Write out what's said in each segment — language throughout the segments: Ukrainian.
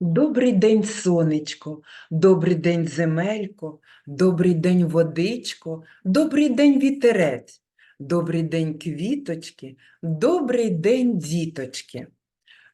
Добрий день, сонечко, добрий день, земелько, добрий день, водичко, добрий день, вітерець, добрий день, квіточки, добрий день, діточки.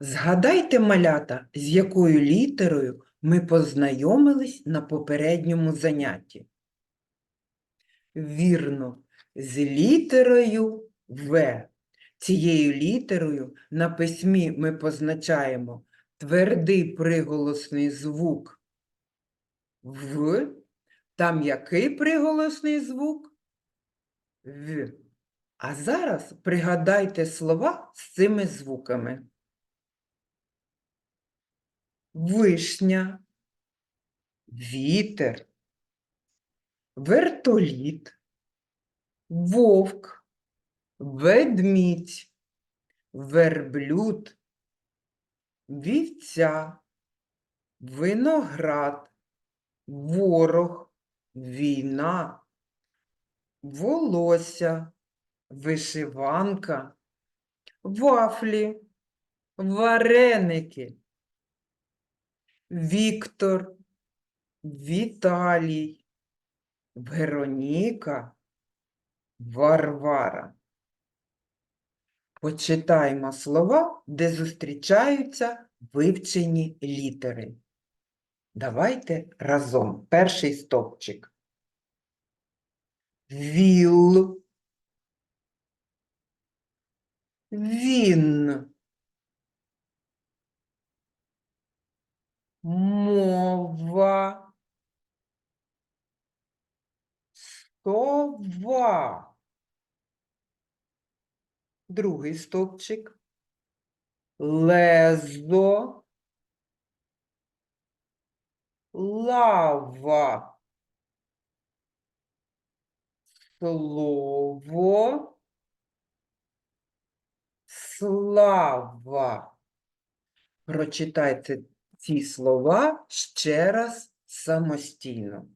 Згадайте, малята, з якою літерою ми познайомились на попередньому занятті. Вірно, з літерою В. Цією літерою на письмі ми позначаємо твердий приголосний звук В. Там який приголосний звук? В. А зараз пригадайте слова з цими звуками. Вишня, вітер, вертоліт, вовк, ведмідь, верблюд, вівця, виноград, ворог, війна, волосся, вишиванка, вафлі, вареники, Віктор, Віталій, Вероніка, Варвара. Почитаємо слова, де зустрічаються вивчені літери. Давайте разом. Перший стовпчик. Віл. Він. Мова. Сова. Другий стовпчик. Лезо. Лава. Слово. Слава. Прочитайте ці слова ще раз самостійно.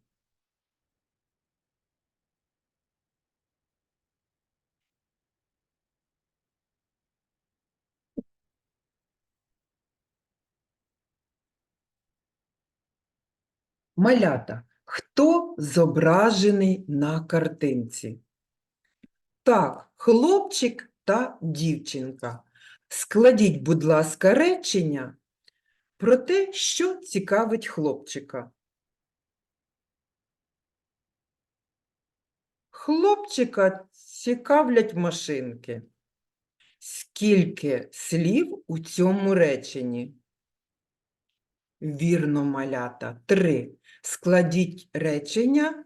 Малята, хто зображений на картинці? Так, хлопчик та дівчинка. Складіть, будь ласка, речення про те, що цікавить хлопчика. Хлопчика цікавлять машинки. Скільки слів у цьому реченні? Вірно, малята. Три. Складіть речення,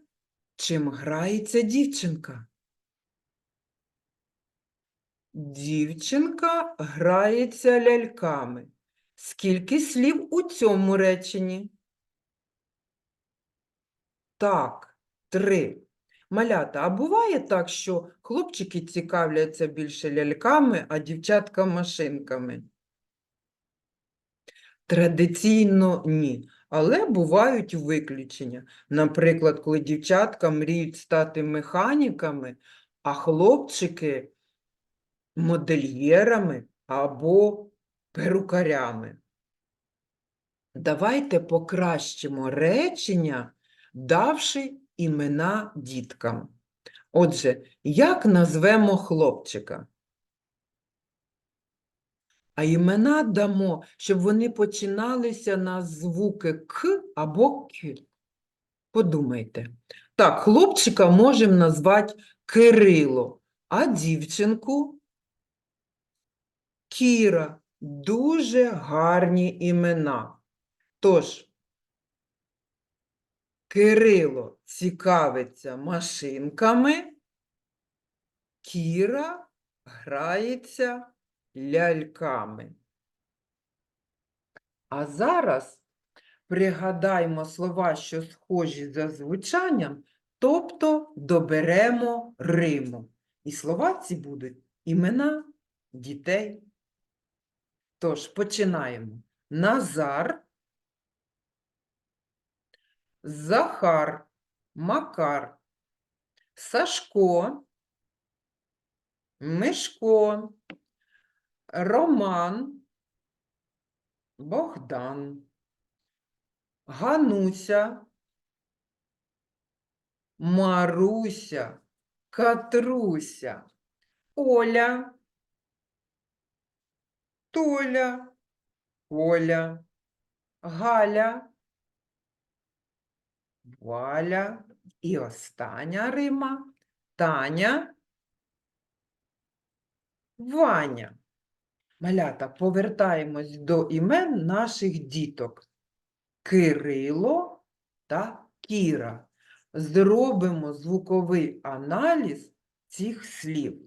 чим грається дівчинка. Дівчинка грається ляльками. Скільки слів у цьому реченні? Так, три. Малята, а буває так, що хлопчики цікавляться більше ляльками, а дівчатка машинками? Традиційно ні, але бувають виключення. Наприклад, коли дівчатка мріють стати механіками, а хлопчики модельєрами або перукарями. Давайте покращимо речення, давши імена діткам. Отже, як назвемо хлопчика? А імена дамо, щоб вони починалися на звуки К або К. Подумайте. Так, хлопчика можемо назвати Кирило, а дівчинку Кіра. Дуже гарні імена. Тож, Кирило цікавиться машинками, Кіра грається ляльками. А зараз пригадаймо слова, що схожі за звучанням, тобто доберемо Риму. І слова ці будуть імена дітей. Тож, починаємо. Назар, Захар, Макар, Сашко, Мишко, Роман, Богдан, Гануся, Маруся, Катруся, Оля, Толя, Оля, Галя, Валя і остання Рима Таня, Ваня. Малята, повертаємось до імен наших діток. Кирило та Кіра. Зробимо звуковий аналіз цих слів.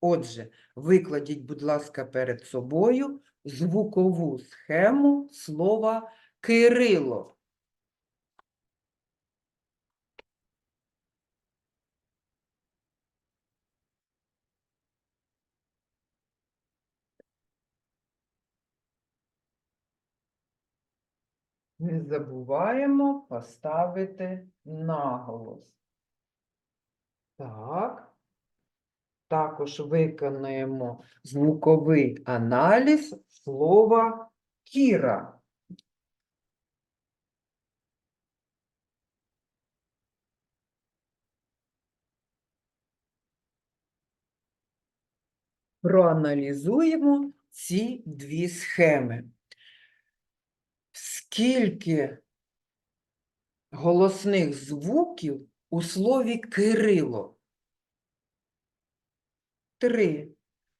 Отже, викладіть, будь ласка, перед собою звукову схему слова Кирило. Не забуваємо поставити наголос. Так. Також виконуємо звуковий аналіз слова Кіра. Проаналізуємо ці дві схеми. Скільки голосних звуків у слові Кирило? Три.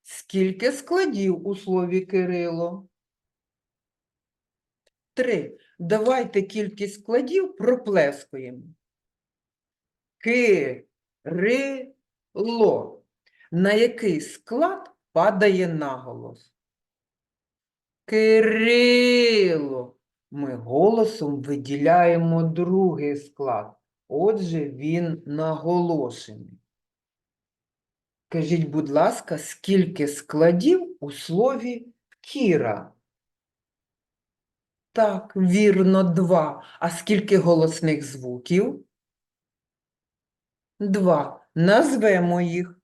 Скільки складів у слові Кирило? Три. Давайте кількість складів проплескуємо. Кирило. На який склад падає наголос? Кирило. Ми голосом виділяємо другий склад. Отже, він наголошений. Кажіть, будь ласка, скільки складів у слові Кіра? Так, вірно, два. А скільки голосних звуків? Два. Назвемо їх.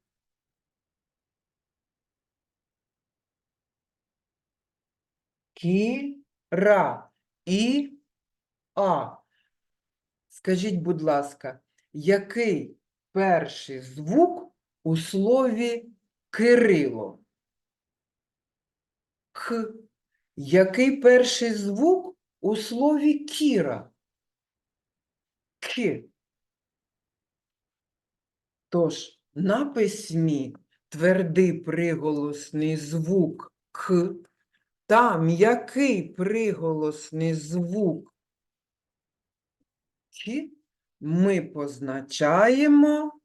Кіра і А. Скажіть, будь ласка, який перший звук у слові Кирило? Х. Який перший звук у слові Кіра? К. Тож на письмі твердий приголосний звук К та м'який приголосний звук К ми позначаємо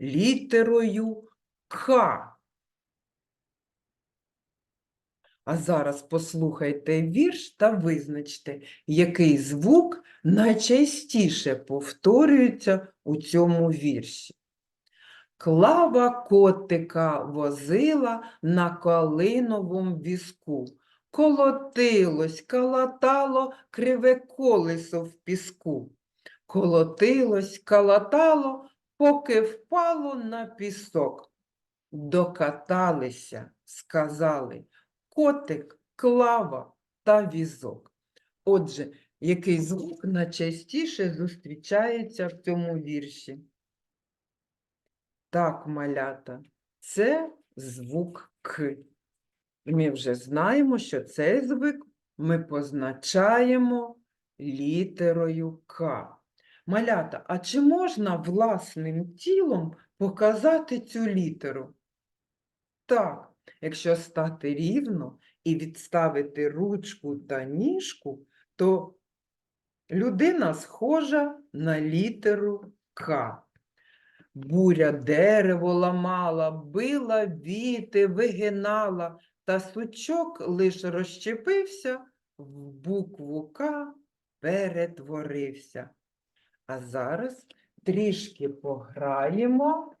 літерою К. А зараз послухайте вірш та визначте, який звук найчастіше повторюється у цьому вірші. Клава котика возила на калиновому візку. Колотилось, калатало криве колесо в піску. Колотилось, калатало, поки впало на пісок. Докаталися, сказали, котик, клава та візок. Отже, який звук найчастіше зустрічається в цьому вірші? Так, малята, це звук К. Ми вже знаємо, що цей звук ми позначаємо літерою К. Малята, а чи можна власним тілом показати цю літеру? Так, якщо стати рівно і відставити ручку та ніжку, то людина схожа на літеру К. Буря дерево ламала, била віти, вигинала, та сучок лиш розщепився, в букву К перетворився. А зараз трішки пограємо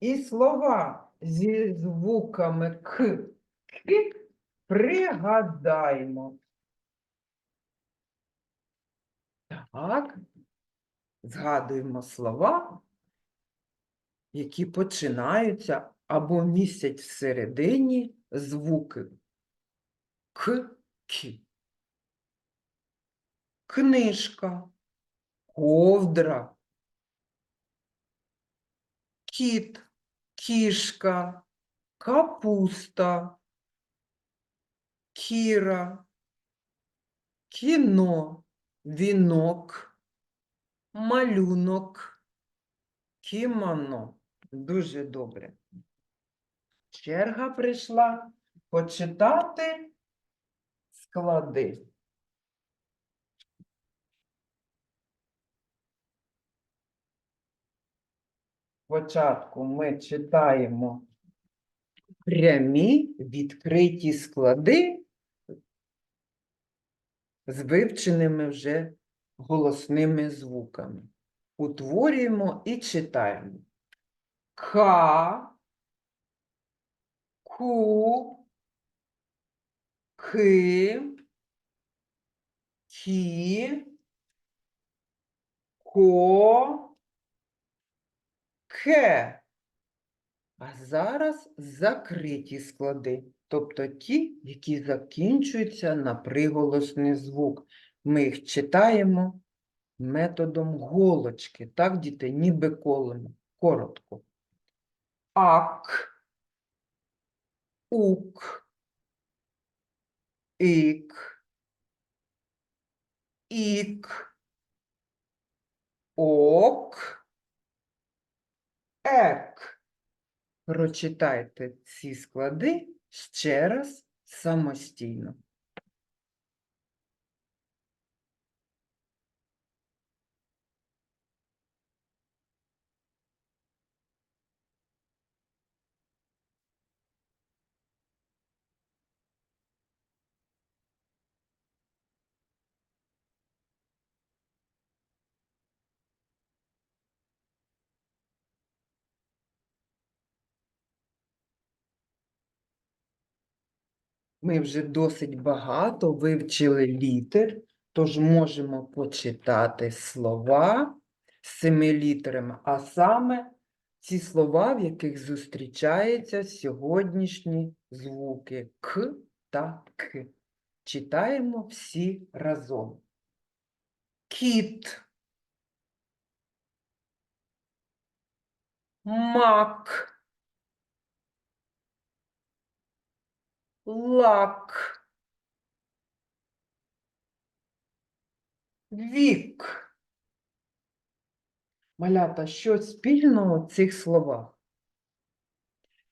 і слова зі звуками К, К пригадаємо. Так, згадуємо слова які починаються або містять всередині звуки К, К. книжка, ковдра, кіт, кішка, капуста, кіра, кіно, вінок, малюнок, кімоно. Дуже добре. Черга прийшла почитати склади. Спочатку ми читаємо прямі відкриті склади з вивченими вже голосними звуками. Утворюємо і читаємо. К, ку, ки, кі, ко, ке. А зараз закриті склади, тобто ті, які закінчуються на приголосний звук. Ми їх читаємо методом голочки, так, діти, ніби колемо, коротко. Ак, ук, ік, ік, ок, ек. Прочитайте ці склади ще раз самостійно. Ми вже досить багато вивчили літер, тож можемо почитати слова з цими літерами, а саме ці слова, в яких зустрічаються сьогоднішні звуки К та К. Читаємо всі разом. Кіт, мак. Лак, вік. Малята, що спільного в цих словах?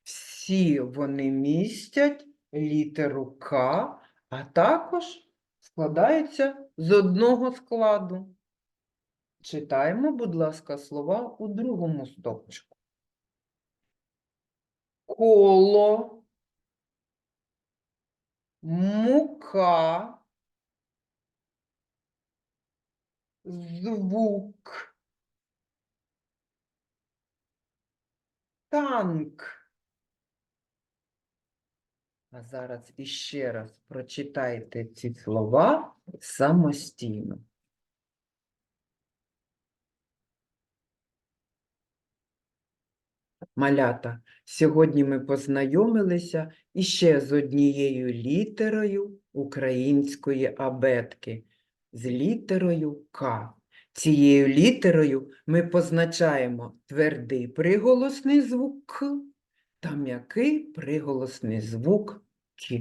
Всі вони містять літеру К, а також складаються з одного складу. Читаємо, будь ласка, слова у другому стопчику. Коло, мука, звук, танк. А зараз іще раз прочитайте ці слова самостійно. Малята, сьогодні ми познайомилися іще з однією літерою української абетки, з літерою К. Цією літерою ми позначаємо твердий приголосний звук К та м'який приголосний звук К.